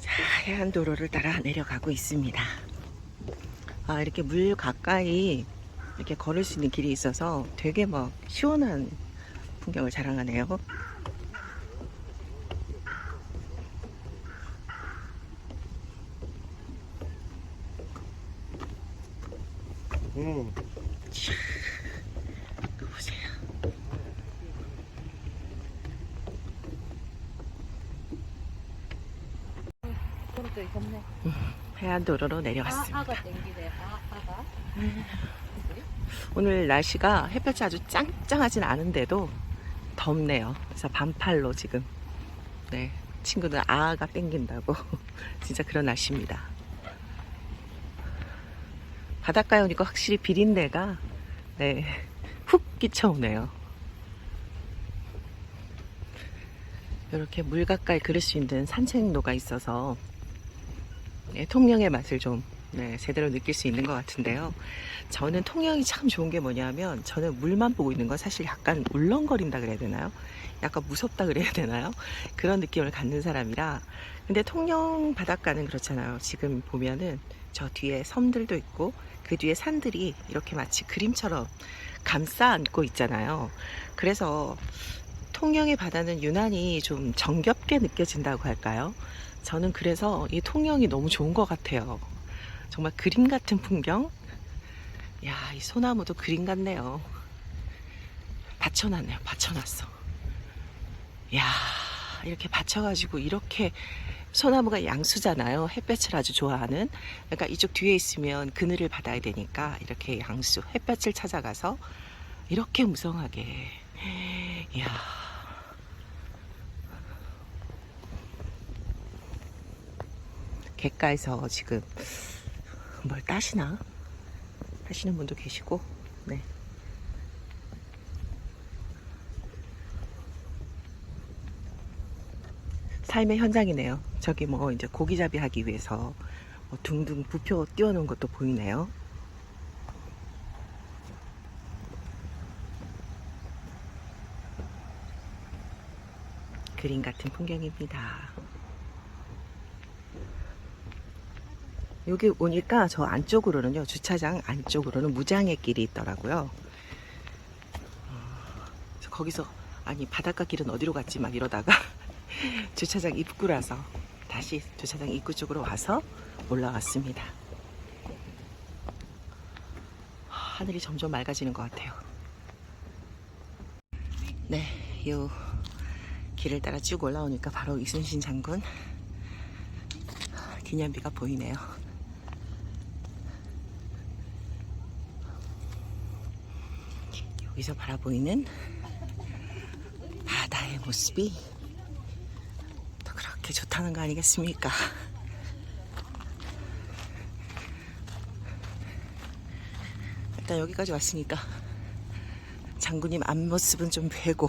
자, 해안 도로를 따라 내려가고 있습니다. 아, 이렇게 물 가까이 이렇게 걸을 수 있는 길이 있어서 되게 막 시원한 풍경을 자랑하네요. 음. 그 보세요. 그것도 있었네. 해안도로로 아, 내려왔습니다. 아가 땡기네. 아, 아가. 오늘 날씨가 햇볕이 아주 짱짱하진 않은데도 덥네요. 그래서 반팔로 지금 네 친구들 아가 땡긴다고 진짜 그런 날씨입니다. 바닷가에 오니까 확실히 비린내가 네 훅 끼쳐오네요. 이렇게 물 가까이 그릴 수 있는 산책로가 있어서 네, 통영의 맛을 좀 네, 제대로 느낄 수 있는 것 같은데요. 저는 통영이 참 좋은 게 뭐냐면 저는 물만 보고 있는 건 사실 약간 울렁거린다 그래야 되나요? 약간 무섭다 그래야 되나요? 그런 느낌을 갖는 사람이라 근데 통영 바닷가는 그렇잖아요. 지금 보면은 저 뒤에 섬들도 있고 그 뒤에 산들이 이렇게 마치 그림처럼 감싸 안고 있잖아요. 그래서 통영의 바다는 유난히 좀 정겹게 느껴진다고 할까요? 저는 그래서 이 통영이 너무 좋은 것 같아요. 정말 그림 같은 풍경? 야, 이 소나무도 그림 같네요. 받쳐놨네요. 받쳐놨어. 야, 이렇게 받쳐가지고 이렇게 소나무가 양수잖아요. 햇볕을 아주 좋아하는. 그러니까 이쪽 뒤에 있으면 그늘을 받아야 되니까 이렇게 양수, 햇볕을 찾아가서 이렇게 무성하게. 이야. 객가에서 지금 뭘 따시나? 하시는 분도 계시고, 네. 삶의 현장이네요. 저기 뭐 이제 고기잡이 하기 위해서 뭐 둥둥 부표 띄워놓은 것도 보이네요. 그림 같은 풍경입니다. 여기 오니까 저 안쪽으로는요, 주차장 안쪽으로는 무장의 길이 있더라고요. 어, 거기서, 아니, 바닷가 길은 어디로 갔지? 막 이러다가 주차장 입구라서 다시 주차장 입구 쪽으로 와서 올라왔습니다. 하늘이 점점 맑아지는 것 같아요. 네, 요 길을 따라 쭉 올라오니까 바로 이순신 장군 기념비가 보이네요. 여기서 바라보이는 바다의 모습이 또 그렇게 좋다는 거 아니겠습니까? 일단 여기까지 왔으니까 장군님 앞모습은 좀 뵈고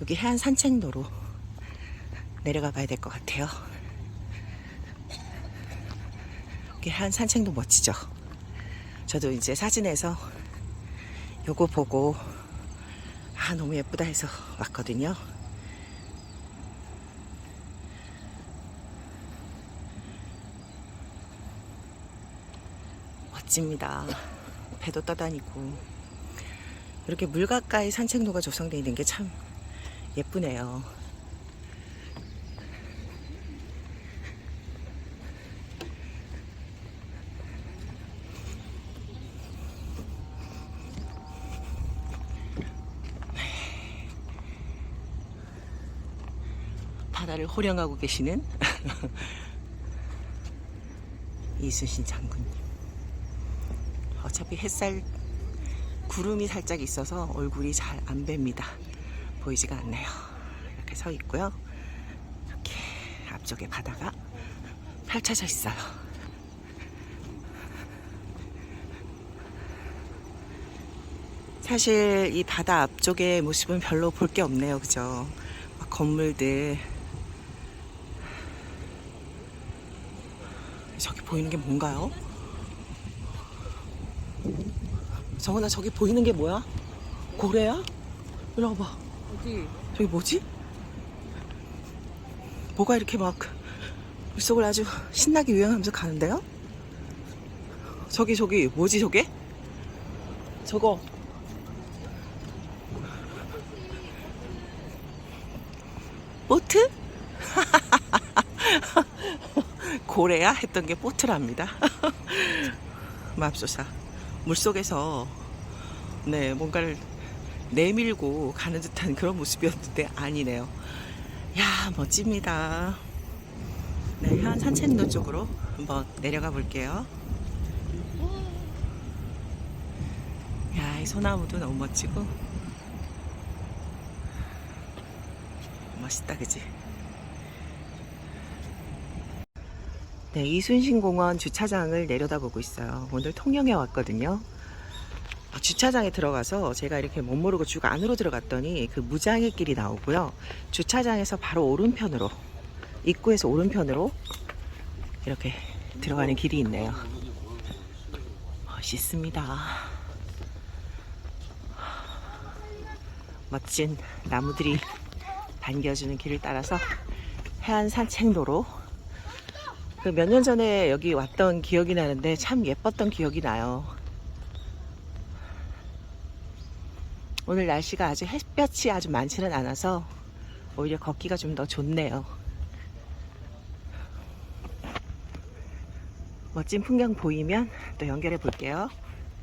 여기 해안 산책로로 내려가 봐야 될 것 같아요. 여기 해안 산책로 멋지죠? 저도 이제 사진에서 요거 보고 아 너무 예쁘다 해서 왔거든요. 멋집니다. 배도 떠다니고 이렇게 물 가까이 산책로가 조성되어 있는 게 참 예쁘네요. 바다를 호령하고 계시는 이순신 장군님. 어차피 햇살 구름이 살짝 있어서 얼굴이 잘 안 뵙니다. 보이지가 않네요. 이렇게 서 있고요. 이렇게 앞쪽에 바다가 펼쳐져 있어요. 사실 이 바다 앞쪽의 모습은 별로 볼 게 없네요. 그죠? 막 건물들. 저기 보이는 게 뭔가요? 정은아 저기 보이는 게 뭐야? 고래야? 이리 와봐 어디? 저기 뭐지? 뭐가 이렇게 막 물속을 아주 신나게 유행하면서 가는데요? 저기 저기 뭐지 저게? 저거 보트? 고래야 했던 게 보트랍니다. 맙소사 물속에서 네 뭔가를 내밀고 가는 듯한 그런 모습이었는데 아니네요. 야 멋집니다. 네, 현 산책로 쪽으로 한번 내려가 볼게요. 야, 이 소나무도 너무 멋지고 멋있다, 그지? 네, 이순신공원 주차장을 내려다보고 있어요. 오늘 통영에 왔거든요. 아, 주차장에 들어가서 제가 이렇게 못 모르고 쭉 안으로 들어갔더니 그 무장의 길이 나오고요. 주차장에서 바로 오른편으로 입구에서 오른편으로 이렇게 들어가는 길이 있네요. 멋있습니다. 멋진 나무들이 반겨주는 길을 따라서 해안 산책로로 그 몇 년 전에 여기 왔던 기억이 나는데 참 예뻤던 기억이 나요. 오늘 날씨가 아주 햇볕이 아주 많지는 않아서 오히려 걷기가 좀 더 좋네요. 멋진 풍경 보이면 또 연결해 볼게요.